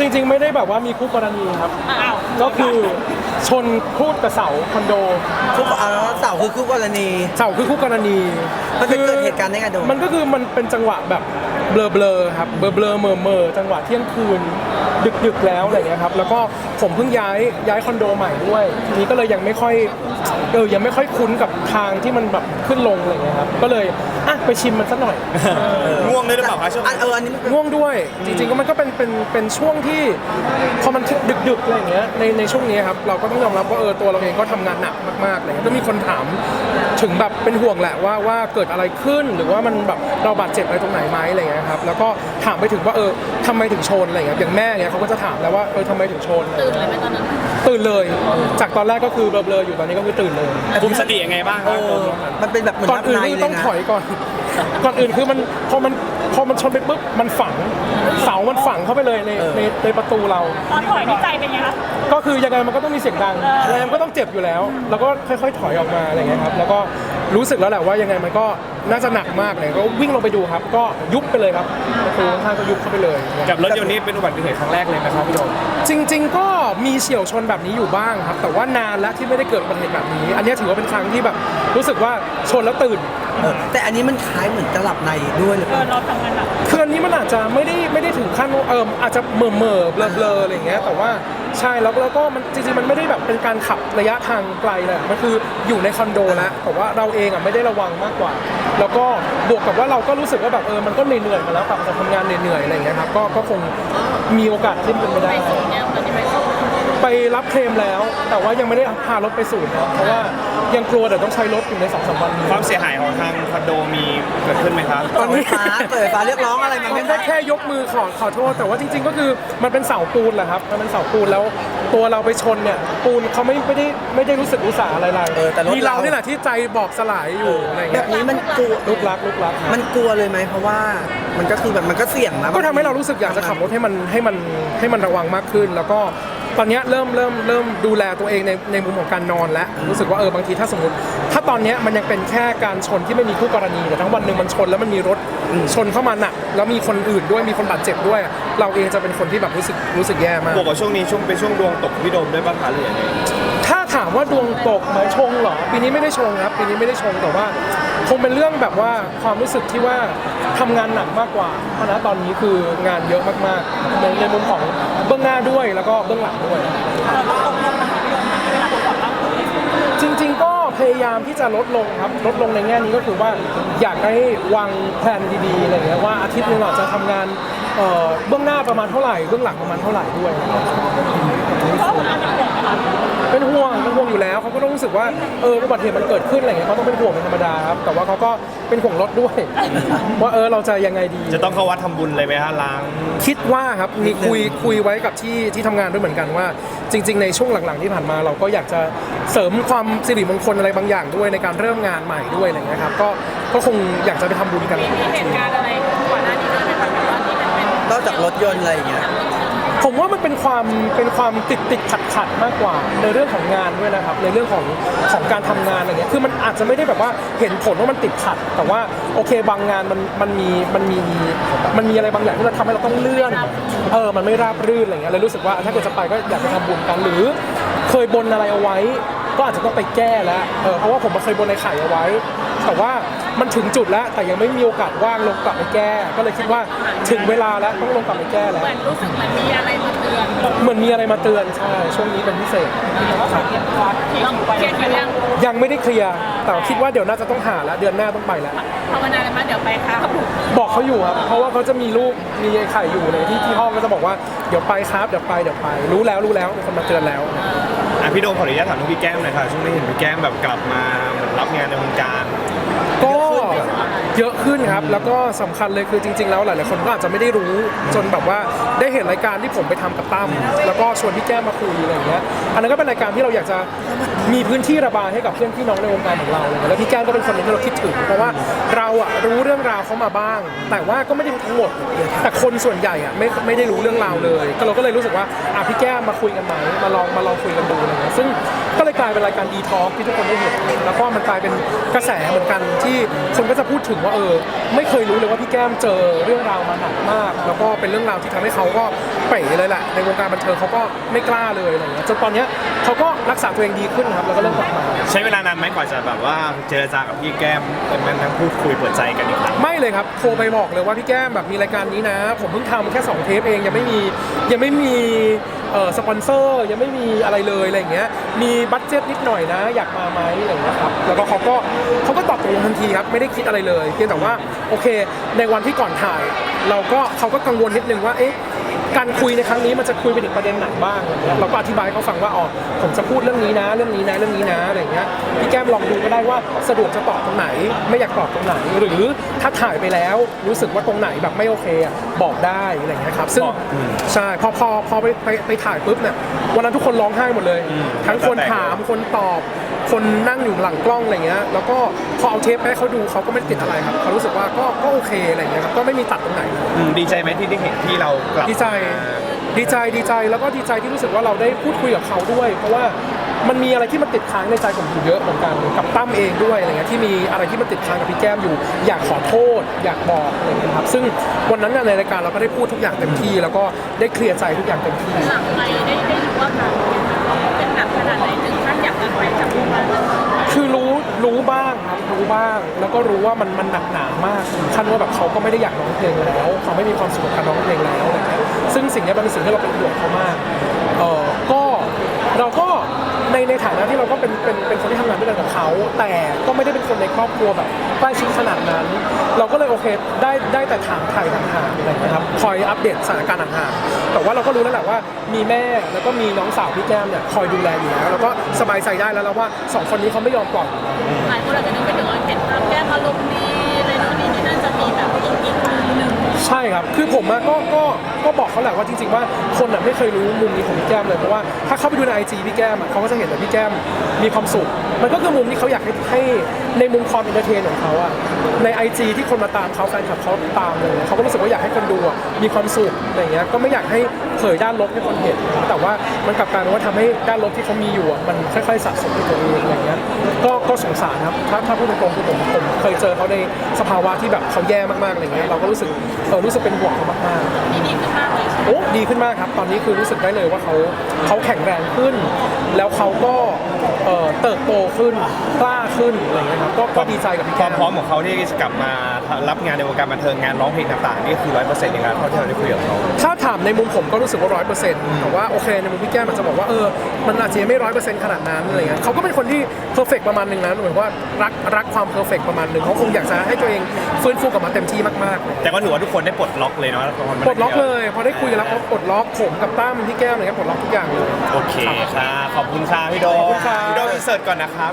จริง ๆ ไม่ได้แบบว่ามีคู่กรณีครับ อ้าวก็คือชนพูดกับเสาคอนโด คู่อ่าเสาคือคู่กรณี เสาคือคู่กรณีมันไปเกิดเหตุการณ์ได้ไงโดม มันก็คือมันเป็นจังหวะแบบ เบลอเบลอๆครับเบลอเบลอเมอเมอๆจังหวะเที่ยงคืน ดึกดึกๆแล้วอะไรเงี้ยครับแล้วก็ผมเพิ่งย้ายย้ายคอนโดใหม่ด้วยทีนี้ก็เลยยังไม่ค่อยเออยังไม่ค่อยคุ้นกับทางที่มันแบบขึ้นลงอะไรเงี้ยครับก็เลยอะไปชิมมันสักหน่อย ง่วงด้วยหรือเปล่าคะช่วงอันี้นเอออันนี้มันเป็น ง่วงด้วยจริงๆก็มันก็เป็นเป็นเป็นช่วงที่พอมันดึกๆอะไรอย่างเงี้ยในในช่วงนี้ครับเราก็ต้องยอมรับว่าเออตัวเราเองก็ทำงานหนักมากๆเลยก็มีคนถามถึงแบบเป็นห่วงแหละว่าว่าเกิดอะไรขึ้นหรือว่ามันแบบเราบาดเจ็บอะไรตรงไหนไหมอะไรเงี้ยครับแล้วก็ถามไปถึงว่าเออทำไมถึงชนอะไรเงี้ยอย่างแม่เนี่ยเขาก็จะถามแล้วว่าเออทำไมถึงชน ตื่นเลยไหมตอนนั้น ตื่นเลย จากตอนแรกก็คือเบลอๆอยู่ตอนนี้ก็คือตื่นเลย คุมสติยังไงบ้างคเอรับอมันเป็นแบบเหมือนก่อนรับอื่นในคือเลต้อยงนะถอยก่อน ก่อนอื่นคือมันพอมันพอมันชนไปปุ๊บมันฝังเสามันฝังเข้าไปเลยในในในประตูเรา ตอนถอยนี่ใจเป็นไงคะก็คือยังไงมันก็ต้องมีเสียงดังยังไงมันก็ต้องเจ็บอยู่แล้ว แล้วก็ค่อยๆ ถอยออกมาอะไรเงี้ยครับ แล้วก็รู้สึกแล้วแหละว่ายังไงมันก็ น่าจะหนักมากเลยก็วิ่งลงไปดูครับ ก็ยุบไปเลยครับประตูข้างๆก็ยุบเข้าไปเลยกับรถยนต์นี้เป็นอุบัติเหตุครั้งแรกเลยไหมครับพี่โดมจริง ๆ ก็มีเฉียวชนแบบนี้อยู่บ้างครับ แต่ว่านานแล้วที่ไม่ได้เกิดอุบัติเหตุแบบนี้ อันนี้ถือว่าเป็นครั้งที่แบบรู้สึกว่าชนแล้วตื่น เออแต่อันนี้มันคล้ายเหมือนจะหลับในด้วยหรือเอเปอล่าเราทำงานหนักคืออันนี้มันอาจจะไม่ได้ไม่ได้ถึงขั้นว่าเอออาจจะเหม่อเม่อเบลอเบลออะไรอย่างเงี้ยแต่ว่า ใช่แล้วแล้วก็มันจริงๆมันไม่ได้แบบเป็นการขับระยะทางไกลเลยมันคืออยู่ในคอนโดแล้วแต่ว่าเราเองอะไม่ได้ระวังมากกว่า แล้วก็บวกกับว่าเราก็รู้สึกว่าแบบเออมันก็เหนื่อยๆมาแล้วกลับกาจากทำงานเหนื่อยๆอะไรอย่างเงี้ยครับก็ก็คงมีโอกาสที่เป็นไปได้ ไปสูงเนี่ยตอนนี้ไปสูง ไปรับเคลมแล้ว แต่ว่ายังไม่ได้พารถไปศูนย์ครับเพราะว่ายังกลัวเดี๋ยวต้องใช้รถอยู่ในสองสามวันนี้ความเสียหายของทางคอนโดมีเกิดขึ้นไหมครับ ตอนไฟนี้ฟ้าเปิดไฟฟ้าเรียกร้องอะไรมาไหมมันคได้รับแค่ยกมือขอขอโทษ แต่ว่าจริง ๆ ก็คือมันเป็นเสาปูนแหละครับมันเป็นเสาปูนแล้วตัวเราไปชนเนี่ยปูนเขาไม่ไม่ได้ไม่ได้รู้สึกอุตสาห์อะไรเลยเออแต่รถมีเรานี่แหละที่ใจบอกสลายอยู่อะไรแบเงี้บยนี้มันกลัวลุกลักลุกลักมันกลัวเลยไหมเพราะว่ามันก็คือแบบมันก็เสี่ยงนะก็ทำให้เรารู้สึกอยากจะขับรถให้มันให้มันให้มันระวังมากขึ้น แล้วก็ ตอนเนี้ยเริ่มเริ่มเริ่มดูแลตัวเองในในมุมของการนอนแล้วรู้สึกว่าเออบางทีถ้าสมมติ ถ้าตอนเนี้ยมันยังเป็นแค่การชนที่ไม่มีคู่กรณีแต่ทั้งวันหนึ่งมันชนแล้วมันมีรถชนเข้ามาหนักแล้วมีคนอื่นด้วยมีคนบาดเจ็บด้วย เราเองจะเป็นคนที่แบบรู้สึกรู้สึกแย่มากบวกกับช่วงนี้ช่วงเป็นช่วงดวงตกของพี่โดมด้วยป่ะคะหรือยังไงถ้าถามว่าดวงตกไหมชงเหรอปีนี้ไม่ได้ชงครับปีนี้ไม่ได้ชงแต่ว่า คงเป็นเรื่องแบบว่าความรู้สึกที่ว่าทำงานหนักมากกว่า เพราะณตอนนี้คืองานเยอะมากๆในในมุมของเบื้องหน้าด้วยแล้วก็เบื้องหลังด้วย จริงๆ ก็พยายามที่จะลดลงครับลดลงในแง่นี้ก็คือว่าอยากให้วางแผนดีๆอะไรเงี้ยว่าอาทิตย์หนึงอาจจะทำงาน เอ่อเบื้องหน้าประมาณเท่าไหร่เบื้องหลังประมาณเท่าไหร่ด้วยเพราะว่าทำงานหนักไหมคะเป็นห่วงเป็นห่วงอยู่แล้วเขาก็ต้องรู้สึกว่าเอออุบัติเหตุมันเกิดขึ้นอะไรเงี้ยเขาต้องเป็นห่วงเป็นธรรมดาครับแต่ว่าเขาก็เป็นห่วงรถด้วย ว่าเออเราจะยังไงดี จะต้องเข้าวัดทำบุญเลยไหมฮะล้าง คิดว่าครับมีคุยคุยไว้กับที่ที่ทำงานด้วยเหมือนกันว่า จริง ๆ ในช่วงหลังๆที่ผ่านมา เราก็อยากจะเสริมความสิริมงคลอะไรบางอย่างด้วยในการเริ่มงานใหม่ด้วยอะไรเงี้ยครับก็ก็คงอยากจะไปทำบุญกัน มีเหตุการณ์อะไร นอกจากรถยนต์อะไรอย่างเงี้ย ผมว่ามันเป็นความเป็นความติดติดขัดขัดมากกว่า ในเรื่องของงานด้วยนะครับ ในเรื่องของของการทำงานอะไรเงี้ยคือมันอาจจะไม่ได้แบบว่าเห็นผลว่ามันติดขัด แต่ว่าโอเคบางงานมันมันมีมันมีมันมีอะไรบางอย่างที่เราทำให้เราต้องเลื่อน เออมันไม่ราบรื่นอะไรเงี้ยเลยรู้สึกว่าถ้าเกิดจะไปก็อยากไปทำบุญกันหรือ เคยบนอะไรเอาไว้ ก็อาจจะต้องไปแก้แล้วเออเพราะว่าผมมาเคยบนในไข่เอาไว้ แต่ว่ามันถึงจุดแล้วแต่ยังไม่มีโอกาสว่างลงกลับไปแก้ ก็เลยคิดว่า ถึงเวลาแล้วต้องลงกลับไปแก้แล้ว เหมือนรู้สึกเหมือนมีอะไรมาเตือนเหมือนมีอะไรมาเตือนใช่ช่วงนี้เป็นพิเศษครับต้องเครียดกันยังยังไม่ได้เคลียร์แต่คิดว่าเดี๋ยวน่าจะต้องหาแล้วเดือนหน้าต้องไปแล้ว ภาวนาเลยมั้ยเดี๋ยวไปครับบอกเขาอยู่ครับเพราะว่าเขาจะมีลูกมีไอ้ไข่อยู่เลยที่ที่ห้องก็จะบอกว่าเดี๋ยวไปครับเดี๋ยวไปเดี๋ยวไป รู้แล้วรู้แล้วมีคนมาเตือนแล้ว อะพี่โดมขออนุญาตถามเรื่องพี่แก้มหน่อยค่ะช่วงนี้เห็นพี่แก้มแบบกลับมาเหมือนรับงานในวงการก็ เยอะขึ้นครับ แล้วก็สำคัญเลยคือจริง ๆ แล้วหลายๆคนก็อาจจะไม่ได้รู้จนแบบว่าได้เห็นรายการที่ผมไปทำกับตั้มแล้วก็ชวนพี่แก้มมาคุยอะไรอย่างเงี้ยอันนั้นก็เป็นรายการที่เราอยากจะมีพื้นที่ระบายให้กับเพื่อนพี่น้องในวงการของเราเงี้ยแล้วพี่แก้มก็เป็นคนหนึงที่เราคิดถึงเพราะว่าเราอะรู้เรื่องราวเขามาบ้าง แต่ว่าก็ไม่ได้รู้ทั้งหมด แต่คนส่วนใหญ่อะไม่ไม่ได้รู้เรื่องราวเลยก็เราก็เลยรู้สึกว่าอะพี่แก้มมาคุยกันไหมมาลองมาลองคุยกันดูอะไรเงี้ยซึ่งก็เลยกลายเป็นรายการดีท็อกที่ทุกคนได้เห็นแล้วก็มันกลายเป็นกระแสเหมือนกันที่คนก็จะพูดถึงว่าเออไม่เคยรู้เลยว่าพี่แก้มเจอเรื่องราวมาหนักมาก แล้วก็เป็นเรื่องราวที่ทำให้เขาก็ เป๋เลยแหละในวงการบันเทิงเขาก็ไม่กล้าเลยอะไรเงี้ยจนตอนเนี้ยเขาก็รักษาตัวเองดีขึ้นครับแล้วก็เริ่มกลับมาใช้เวลานานไหมกว่าจะแบบว่าเจรจากับพี่แก้มเป็นมันทั้งพูดคุยเปิดใจกันอีกครั้งไม่เลยครับโทรไปบอกเลยว่าพี่แก้มแบบมีรายการนี้นะ ผมเพิ่งทำแค่สองเทปเองยังไม่มียังไม่มีเอ่อสปอนเซอร์ยังไม่มีอะไรเลยอะไรอย่างเงี้ยมีบัตเจ็ตนิดหน่อยนะ อยากมาไหมอะไรอย่างเงี้ยครับแล้วก็เขาก็เขาก็ตอบตกลงทันทีครับไม่ได้คิดอะไรเลยเพียงแต่ว่าโอเค ในวันที่ก่อนถ่าย เราก็เขาก็กังวลนิดนึงว่าเอ๊ะ การคุยในครั้งนี้มันจะคุยไปถึงประเด็นไหนบ้างอะไรเงี้ยเราก็อธิบายเขาฟังว่าอ๋อผมจะพูดเรื่องนี้นะ เรื่องนี้นะเรื่องนี้นะอะไรเงี้ยพี่แก้มลองดูก็ได้ว่าสะดวกจะตอบตรงไหน ไม่อยากตอบตรงไหน หรือถ้าถ่ายไปแล้วรู้สึกว่าตรงไหนแบบไม่โอเคอะ บอกได้อะไรอย่างเงี้ยครับซึ่งบอกอืมใช่พอพอพอไปไปไปถ่ายปุ๊บเนี่ยวันนั้นทุกคนร้องไห้หมดเลย อืมทั้งคนแล้วแต่ ถามคนตอบ คนนั่งอยู่หลังกล้องอะไรเงี้ยแล้วก็พอเอาเทปไปให้เขาดูเขาก็ไม่ได้ติดอะไรครับเขารู้สึกว่าก็ก็โอเคอะไรเงี้ยครับก็ไม่มีตัดตรงไหนอืมดีใจไหมที่ได้เห็นที่เรากลับดีใจ มา ดีใจ ดีใจ แล้วก็ดีใจที่รู้สึกว่าเราได้พูดคุยกับเขาด้วย เพราะว่า มันมีอะไรที่มันติดค้างในใจผมอยู่เยอะเหมือนกันกับตั้มเองด้วยอะไรเงี้ยที่มีอะไรที่มันติดค้างกับพี่แก้มอยู่ อยากขอโทษ อยากบอกอะไรเงี้ยครับซึ่งวันนั้นน่ะในรายการเราก็ได้พูดทุกอย่างเต็มที่ แล้วก็ได้เคลียร์ใจทุกอย่างเต็มที่ หลังไปได้ได้รู้ว่าการเป็นหนักขนาดไหนถึงขั้นอยากจะไปจากวงการบันเทิงคือรู้รู้บ้างครับรู้บ้าง แล้วก็รู้ว่ามันมันหนักหนามากถึงขั้นว่าแบบเขาก็ไม่ได้อยากร้องเพลงแล้วเขาไม่มีความสุขกับการร้องเพลงแล้วอะไรเงี้ยซึ่งสิ่งนี้มันเป็นสิ่งที่เราเป็นห่วงเขามากเออก็เราก็ ในในฐานะที่เราก็เป็นเป็นเป็นคนที่ทำงานด้วยกันกับเขาแต่ก็ไม่ได้เป็นคนในครอบครัวแบบใกล้ชิดขนาดนั้น เราก็เลยโอเคได้ได้แต่ถามไทยห่างๆอะไรเงี้ยครับคอยอัปเดตสถานการณ์ห่างๆแต่ว่าเราก็รู้แล้วแหละว่ามีแม่แล้วก็มีน้องสาวพี่แก้มเนี่ยคอยดูแลอยู่แล้วแล้วก็สบายใจได้แล้วแล้วว่าสองคนนี้เขาไม่ยอมปล่อยหลายคนอาจจะนึกไปถึงว่าเห็นภาพแก้มอารมณ์ดีอะไรนู่นนี่นี่น่าจะมีแบบอีกอีกทางหนึ่งใช่ครับคือผมอะก็ก็ก็บอกเขาแหละว่าจริง ๆ ว่าคนอะไม่เคยรู้มุมนี้ของพี่แก้มเลยเพราะว่าถ้าเข้าไปดูในไอจีพี่แก้มอะเขาก็จะเห็นแต่พี่แก้มมีความสุข มันก็คือมุมที่เขาอยากให้ให้ในมุมความอินเตอร์เทนของเขาอะในไอจีที่คนมาตามเขาแฟนคลับเขาตามเลยเขาก็รู้สึกว่าอยากให้คนดูอะมีความสุขอะไรเงี้ยก็ไม่อยากให้เผยด้านลบให้คนเห็น แต่ว่ามันกลับกลายเป็นว่าทำให้ด้านลบที่เขามีอยู่อะมันค่อยๆสะสมในตัวเองอะไรเงี้ยก็ก็สงสารครับถ้าถ้าพูดตรงๆคือผมผมเคยเจอเขาในสภาวะที่แบบเขาแย่มากๆอะไรเงี้ยเราก็รู้สึกเออรู้สึกเป็นห่วงเขามากๆ ที่ดีขึ้นมากเลยใช่ไหมโอ้ดีขึ้นมากครับ ตอนนี้คือรู้สึกได้เลยว่าเขาเขาแข็งแรงขึ้น แล้วเขาก็ เอ่อเติบโตขึ้นกล้าขึ้นอะไรเงี้ยครับก็ก็ดีใจกับพี่คแก้วามพร้อมของเขาที่จะกลับมารับงานในวงการบันเทิงงานร้องเพลงต่างๆนี่คือร้อยเปอร์เซ็นต์อย่างนั้นเท่าที่เราได้คุยกับเขา ถ้าถามในมุมผมก็รู้สึกว่าร้อยเปอร์เซ็นต์แต่ว่าโอเคในมุมพี่แก้มมันจะบอกว่าเออมันอาจจะยังไม่ร้อยเปอร์เซ็นต์ขนาดนั้นอะไรเงี้ยเขาก็เป็นคนที่เพอร์เฟกประมาณหนึ่งนะเหมือนว่ารักรักความเพอร์เฟกประมาณหนึ่งเขาคงอยากจะให้ตัวเองฟื้นฟูกลับมาเต็มที่มากๆเลยแต่ก็ถือว่าทุกคนได้ปลดล็อกเลยเนาะปลดล็อกเลยพอได้คุยกันแล้วเขาปลดล็อกผมกับตั้มพี่แก้มอะไรเงี้ยปลดล็อกทุกอย่างเลย โอเคค่ะขอบคุณค่ะพี่โดขอบคุณครับพี่โดอินเสิร์ตก่อนนะครับ